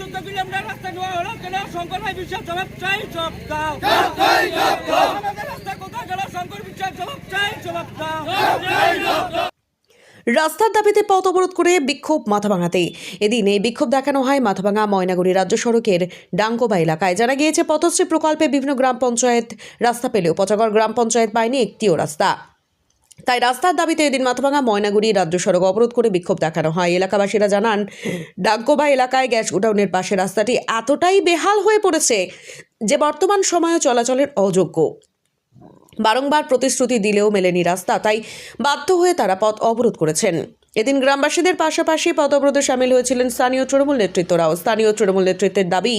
চোদ্দ কিলোমিটার রাস্তা নেওয়া হলো কেন শঙ্কর ভাই বিশ্বাস জবাব চাই জবাব দাও। রাস্তা কোথায়? গেল শঙ্কর বিশ্বাস জবাব চাই জবাব দাও। রাস্তার দাবিতে পথ অবরোধ করে বিক্ষোভ মাথাভাঙাতে। এদিন এই বিক্ষোভ দেখানো হয় মাথাভাঙা ময়নাগুড়ি রাজ্য সড়কের ডাঙ্গোবা এলাকায়। জানা গিয়েছে পথশ্রী প্রকল্পে বিভিন্ন গ্রাম পঞ্চায়েত রাস্তা পেলেও পচাগড় গ্রাম পঞ্চায়েত পায়নি একটিও রাস্তা। তাই রাস্তার দাবিতে এদিন মাথাভাঙা ময়নাগুড়ি রাজ্য সড়ক অবরোধ করে বিক্ষোভ দেখানো হয়। এলাকাবাসীরা জানান ডাকগোবা এলাকায় গ্যাস গোডাউনের পাশে রাস্তাটি এতটাই বেহাল হয়ে পড়েছে যে বর্তমান সময়ে চলাচলের অযোগ্য। বারংবার প্রতিশ্রুতি দিলেও মেলেনি রাস্তা, তাই বাধ্য হয়ে তারা পথ অবরোধ করেছেন। এদিন গ্রামবাসীদের পাশাপাশি পদব্রতে সামিল হয়েছিলেন স্থানীয় তৃণমূল নেতৃত্বরাও স্থানীয় তৃণমূল নেতৃত্বের দাবি,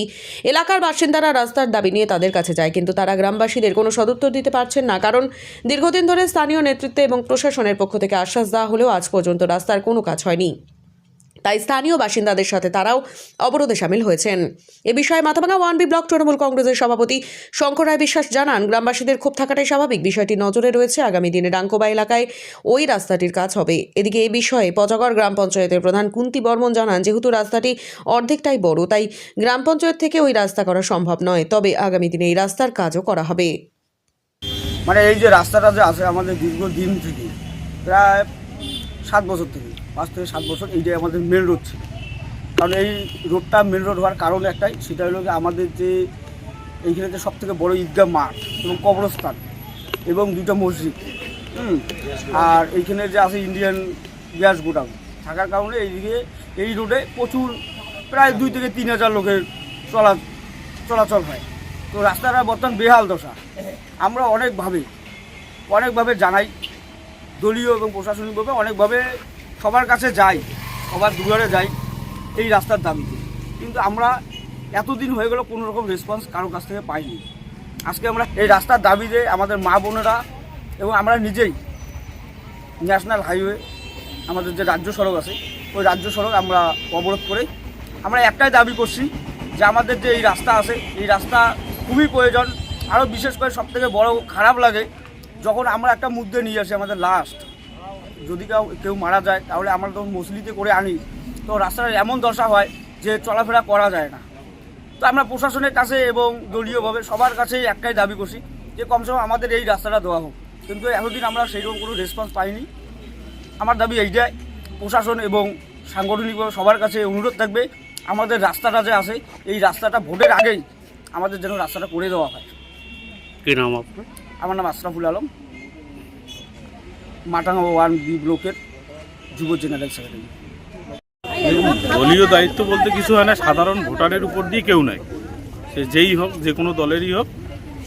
এলাকার বাসিন্দারা রাস্তার দাবি নিয়ে তাদের কাছে যায়, কিন্তু তারা গ্রামবাসীদের কোনো সদুত্তর দিতে পারছেন না। কারণ দীর্ঘদিন ধরে স্থানীয় নেতৃত্বে এবং প্রশাসনের পক্ষ থেকে আশ্বাস দেওয়া হলেও আজ পর্যন্ত রাস্তার কোনো কাজ হয়নি। তাই স্থানীয় বাসিন্দাদের সাথে তারাও অবরোধে সামিল হয়েছেন। এ বিষয়ে Mathabhanga one B block Trinamool কংগ্রেসের সভাপতি শঙ্কর রায় বিশ্বাস জানান, গ্রামবাসীদের ক্ষোভ থাকাটাই স্বাভাবিক। বিষয়টি নজরে রয়েছে আগামী দিনে ডাঙ্কোবা এলাকায়। ওই রাস্তাটির কাজ হবে। এদিকে এ বিষয়ে পচাগড় গ্রাম পঞ্চায়েতের প্রধান কুন্তি বর্মন জানান, যেহেতু রাস্তাটি অর্ধেকটাই বড়, তাই গ্রাম পঞ্চায়েত থেকে ওই রাস্তা করা সম্ভব নয়। তবে আগামী দিনে এই রাস্তার কাজও করা হবে। মানে এই যে রাস্তাটা যে আছে আমাদের দীর্ঘদিন থেকে, প্রায় সাত বছর থেকে। পাঁচ থেকে সাত বছর এইটাই আমাদের মেন রোড ছিল। কারণ এই রোডটা মেন রোড হওয়ার কারণ একটাই, সেটা হলো যে আমাদের যে এইখানে যে সব থেকে বড়ো ঈদগাহ মাঠ এবং কবরস্থান এবং দুটো মসজিদ। আর এইখানে যে আছে ইন্ডিয়ান গ্যাস গোডাউন থাকার কারণে এইদিকে এই রোডে প্রচুর, প্রায় দুই থেকে তিন হাজার লোকের চলা, চলাচল হয়। তো রাস্তাটা বর্তমান বেহাল দশা। আমরা অনেকভাবে অনেকভাবে জানাই দলীয় এবং প্রশাসনিকভাবে অনেকভাবে সবার কাছে যাই, সবার দুয়ারে যাই, এই রাস্তার দাবিতে কিন্তু আমরা এতদিন হয়ে গেল কোনো রকম রেসপন্স কারোর কাছ থেকে পাইনি। আজকে আমরা এই রাস্তার দাবিতে আমাদের মা বোনেরা এবং আমরা নিজেই ন্যাশনাল হাইওয়ে আমাদের যে রাজ্য সড়ক আছে, ওই রাজ্য সড়ক আমরা অবরোধ করে আমরা একটাই দাবি করছি যে আমাদের যে এই রাস্তা আছে, এই রাস্তা খুবই প্রয়োজন। আরও বিশেষ করে সবথেকে বড় খারাপ লাগে, যখন আমরা একটা মুদ্দে নিয়ে আসি আমাদের লাস্ট যদি কেউ কেউ মারা যায় তাহলে আমরা তখন মসলিতে করে আনি। তো রাস্তার এমন দশা হয় যে চলাফেরা করা যায় না। তো আমরা প্রশাসনের কাছে এবং দলীয়ভাবে সবার কাছেই একটাই দাবি করছি যে কমসে কম আমাদের এই রাস্তাটা দেওয়া হোক। কিন্তু এতদিন আমরা সেইরকম কোনো রেসপন্স পাইনি। আমার দাবি এইটাই প্রশাসন এবং সাংগঠনিকভাবে সবার কাছে অনুরোধ থাকবে আমাদের রাস্তাটা যে আছে এই রাস্তাটা ভোটের আগেই আমাদের যেন রাস্তাটা করে দেওয়া হয়। কি নাম আপনার? আমার নাম আশরাফুল আলম। মাটাঙ্গা ওয়ান বি ব্লকের যুব জেনারেল সেক্রেটারি। দলীয় দায়িত্ব বলতে কিছু হয় না, সাধারণ ভোটারের উপর দিয়ে কেউ নাই। সে যেই হোক, যে কোনো দলেরই হোক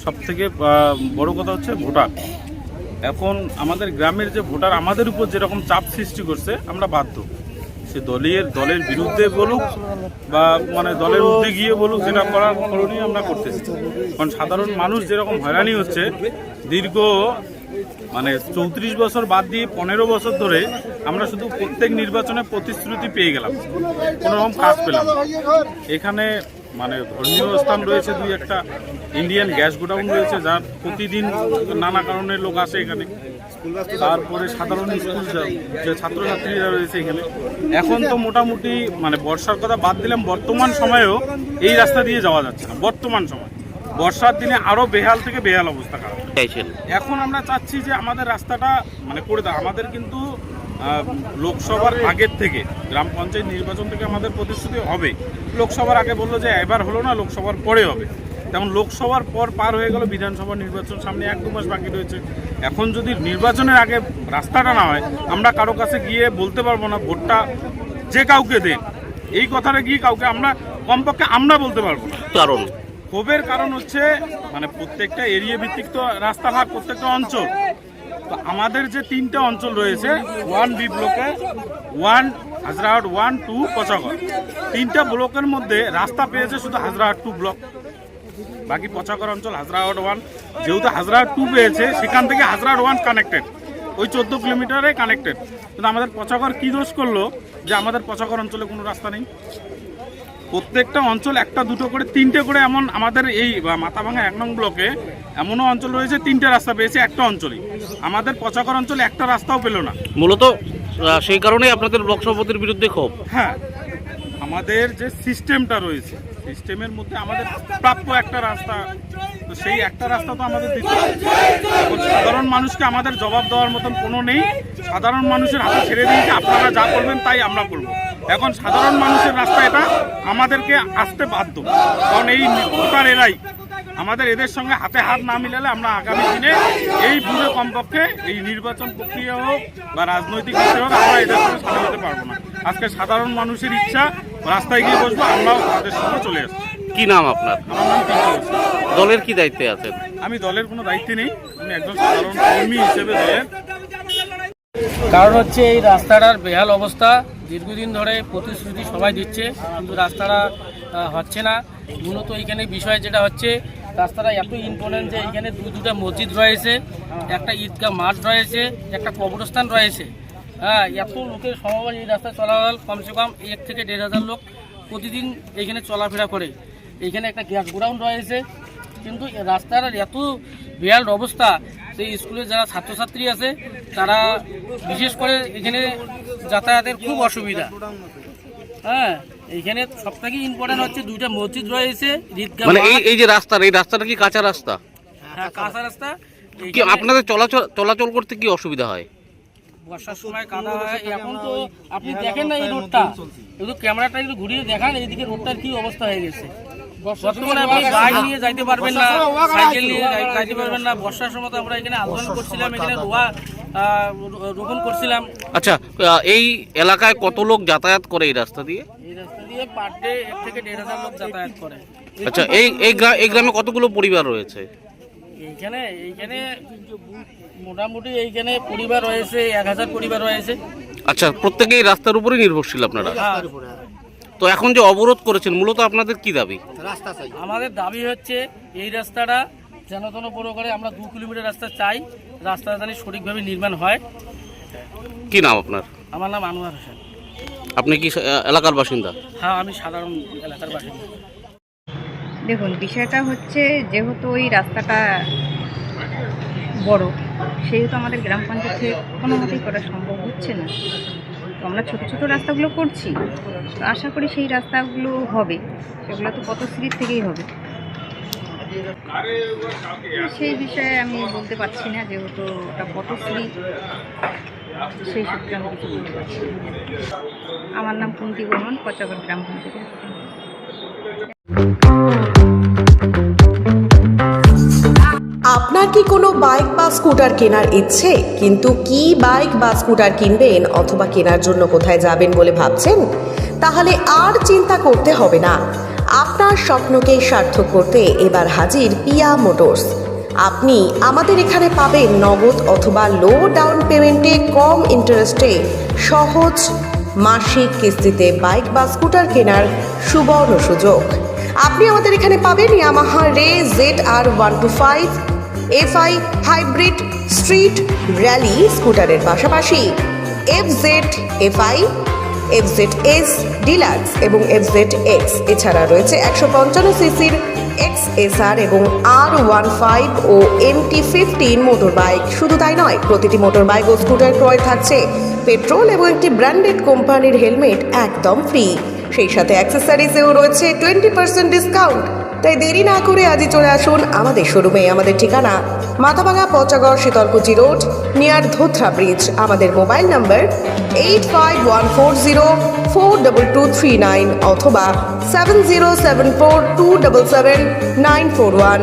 সব থেকে বড় কথা হচ্ছে ভোটার। এখন আমাদের গ্রামের যে ভোটার, আমাদের উপর যেরকম চাপ সৃষ্টি করছে, আমরা বাধ্য। সে দলের দলের বিরুদ্ধে বলুক বা মানে দলের উদ্ধে গিয়ে বলুক, যেটা করার করণীয় আমরা করতেছি। কারণ সাধারণ মানুষ যেরকম হয়রানি হচ্ছে, দীর্ঘ মানে চৌত্রিশ বছর বাদ দিয়ে পনেরো বছর ধরে আমরা শুধু প্রত্যেক নির্বাচনে প্রতিশ্রুতি পেয়ে গেলাম। কোনো রকম কাজ পেলাম। এখানে মানে ধর্মীয় স্থান রয়েছে দুই একটা, ইন্ডিয়ান গ্যাস গোডাউন রয়েছে যার প্রতিদিন নানা কারণে লোক আসে এখানে। তারপরে সাধারণ স্কুল যে ছাত্রছাত্রীরা রয়েছে এখানে। এখন তো মোটামুটি মানে বর্ষার কথা বাদ দিলাম, বর্তমান সময়েও এই রাস্তা দিয়ে যাওয়া যাচ্ছে না, বর্তমান সময়। বর্ষার দিনে আরও বেহাল থেকে বেহাল অবস্থা খারাপ। এখন আমরা চাচ্ছি যে আমাদের রাস্তাটা মানে করে দাও আমাদের কিন্তু লোকসভার আগের থেকে গ্রাম পঞ্চায়েত নির্বাচন থেকে আমাদের প্রতিশ্রুতি হবে। লোকসভার আগে বলল যে এবার হলো না লোকসভার পরে হবে। তেমন লোকসভার পর পার হয়ে গেল বিধানসভা নির্বাচন সামনে এক দু মাস বাকি রয়েছে। এখন যদি নির্বাচনের আগে রাস্তাটা না হয় আমরা কারও কাছে গিয়ে বলতে পারব না ভোটটা যে কাউকে দেন। এই কথাটা গিয়ে কাউকে আমরা কমপক্ষে আমরা বলতে পারব না। কারণ ক্ষোভের কারণ হচ্ছে মানে প্রত্যেকটা এরিয়া ভিত্তিক তো রাস্তা ভাগ প্রত্যেকটা অঞ্চল। তো আমাদের যে তিনটা অঞ্চল রয়েছে, ওয়ান বি ব্লকে one, Hazrahat one, two, Pachagarh. তিনটা ব্লকের মধ্যে রাস্তা পেয়েছে শুধু হাজরাহাট টু ব্লক। বাকি পচাগড় অঞ্চল হাজরাহাট ওয়ান, যেহেতু হাজরাহাট টু পেয়েছে, সেখান থেকে হাজরাহাট ওয়ান কানেক্টেড। ওই চোদ্দ কিলোমিটারে কানেক্টেড। কিন্তু আমাদের পচাগড় কী দোষ করল? যে আমাদের পচাগড় অঞ্চলে কোনো রাস্তা নেই। প্রত্যেকটা অঞ্চল একটা দুটো করে তিনটে করে এমন আমাদের এই মাথাভাঙা এক নং ব্লকে এমনও অঞ্চল রয়েছে তিনটে রাস্তা পেয়েছে একটা অঞ্চলে। আমাদের পচাকর অঞ্চলে একটা রাস্তাও পেল না। মূলত সেই কারণেই আপনাদের ব্লক সভাপতির বিরুদ্ধে ক্ষোভ। হ্যাঁ আমাদের যে সিস্টেমটা রয়েছে সিস্টেমের মধ্যে আমাদের প্রাপ্য একটা রাস্তা। তো সেই একটা রাস্তা তো আমাদের দিতে। সাধারণ মানুষকে আমাদের জবাব দেওয়ার মতন কোনো নেই। সাধারণ মানুষের হাতে ছেড়ে দিয়েছে আপনারা যা করবেন তাই আমরা করব এখন সাধারণ মানুষের রাস্তা এটা, আমাদেরকে আসতে বাধ্য। কারণ এই ভোটার এরাই। আমাদের এদের সঙ্গে হাতে হাত না মিলালে আমরা আগামী দিনে এই বুঝে কমপক্ষে এই নির্বাচন প্রক্রিয়া হোক বা রাজনৈতিক বিষয় হোক, আমরা এদের সঙ্গে সামিল হতে পারব না। আজকে সাধারণ মানুষের ইচ্ছা রাস্তায় গিয়ে বসবো আমরাও তাদের সঙ্গে চলে আসব। কি নাম আপনার। দলের কি দায়িত্বে আছেন? আমি দলের কোনো দায়িত্বে নেই আমি একজন সাধারণ কর্মী হিসেবে দলের। কারণ হচ্ছে এই রাস্তাটার বেহাল অবস্থা দীর্ঘদিন ধরে প্রতিশ্রুতি সবাই দিচ্ছে কিন্তু রাস্তাটা হচ্ছে না। মূলত এইখানে বিষয় যেটা হচ্ছে রাস্তাটা এত ইম্পর্টেন্ট যে এখানে দু দুটা মসজিদ রয়েছে একটা ঈদগাহ মাঠ রয়েছে একটা কবরস্থান রয়েছে। হ্যাঁ এত লোকের সমাবেশ এই রাস্তায় চলাচল কমসে কম এক থেকে দেড় হাজার লোক প্রতিদিন এখানে চলাফেরা করে। এখানে একটা গ্যাস গোডাউন রয়েছে কিন্তু রাস্তার এত বেহাল অবস্থা সেই স্কুলে যারা ছাত্রছাত্রী আছে তারা বিশেষ করে এখানে যাতায়াতের খুব অসুবিধা। হ্যাঁ এইখানে সব থেকে ইম্পর্টেন্ট হচ্ছে দুইটা মসজিদ রয়েছে মানে এই এই যে রাস্তা এই রাস্তাটা কি কাঁচা রাস্তা? হ্যাঁ, কাঁচা রাস্তা। আপনাদের চলাচল চলাচল করতে কি অসুবিধা হয়? বর্ষার সময় কাদা হয় এখন তো আপনি দেখেন না এই রোডটা। একটু ক্যামেরাটা একটু ঘুরিয়ে দেখান এইদিকে রোডটার কি অবস্থা হয়ে গেছে। বর্তমানে আপনি বাইক নিয়ে যাইতে পারবেন না সাইকেল নিয়ে যাইতে পারবেন না। বর্ষার সময় তো আমরা এখানে আন্দোলন করছিলাম এখানে রোয়া রোপণ করছিলাম। আচ্ছা এই এলাকায় কত লোক যাতায়াত করে এই রাস্তা দিয়ে? এই রাস্তা দিয়ে পার ডে এক থেকে দেড় হাজার লোক যাতায়াত করে। আচ্ছা এই এই এই গ্রামে কতগুলো পরিবার রয়েছে? এইখানে এইখানে মোটামুটি এইখানে পরিবার রয়েছে এক হাজার পরিবার রয়েছে। আচ্ছা প্রত্যেকেই রাস্তার উপরেই নির্ভরশীল আপনারা? হ্যাঁ, তো এখন যে অবরোধ করেছেন মূলত আপনাদের কি দাবি? আমাদের দাবি হচ্ছে এই রাস্তাটা যেন তেন বড় করে আমরা দু কিলোমিটার রাস্তা চাই রাস্তা যেন সঠিকভাবে নির্মাণ হয়। কি নাম আপনার? আমার নাম আনোয়ার হোসেন। আপনি কি এলাকার বাসিন্দা? হ্যাঁ আমি সাধারণ এলাকার বাসিন্দা। দেখুন বিষয়টা হচ্ছে যেহেতু ওই রাস্তাটা বড় সেহেতু আমাদের গ্রাম পঞ্চায়েত থেকে কোনো মতেই করা সম্ভব হচ্ছে না। তো আমরা ছোটো ছোটো রাস্তাগুলো করছি। তো আশা করি সেই রাস্তাগুলো হবে। সেগুলো তো পথশ্রীর থেকেই হবে। সেই বিষয়ে আমি বলতে পারছি না, যেহেতু ওটা পথশ্রী, সেই সূত্রে আমি কিছু বলতে পারছি আমার নাম কুন্তি বর্মন, পচাগড় গ্রাম পঞ্চায়েতের আপনার কি কোনো বাইক বা স্কুটার কেনার ইচ্ছে? কিন্তু কি বাইক বা স্কুটার কিনবেন অথবা কেনার জন্য কোথায় যাবেন বলে ভাবছেন? তাহলে আর চিন্তা করতে হবে না। আপনার স্বপ্নকে সার্থক করতে এবার হাজির পিয়া মোটরস। আপনি আমাদের এখানে পাবেন নগদ অথবা লো ডাউন পেমেন্টে কম ইন্টারেস্টে সহজ মাসিক কিস্তিতে বাইক বা স্কুটার কেনার সুবর্ণ সুযোগ। আপনি আমাদের এখানে পাবেন Yamaha Ray, Z R one two five FI hybrid street rally স্কুটারের পাশাপাশি। F Z FI, F Z S deluxe এবং এফ জেড এক্স। এছাড়া রয়েছে একশো পঞ্চান্ন সিসির এক্স এসআর এবং আর ওয়ান ফাইভ ও এমটি ফিফটিন মোটর বাইক শুধু তাই নয়, প্রতিটি মোটর বাইক ও স্কুটার ক্রয় থাকছে। পেট্রোল এবং একটি ব্র্যান্ডেড কোম্পানির হেলমেট একদম ফ্রি। সেই সাথে অ্যাক্সেসরিজেও রয়েছে টোয়েন্টি পার্সেন্ট ডিসকাউন্ট। তাই দেরি না করে আজই চলে আসুন আমাদের শোরুমে। আমাদের ঠিকানা Mathabhanga Pachagarh Sitalkuchi road, near Dhotra bridge. আমাদের mobile number eight five one four zero four double two three nine অথবা seven zero seven four two double seven nine four one.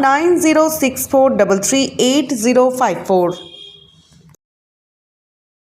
nine zero six four double three eight zero five four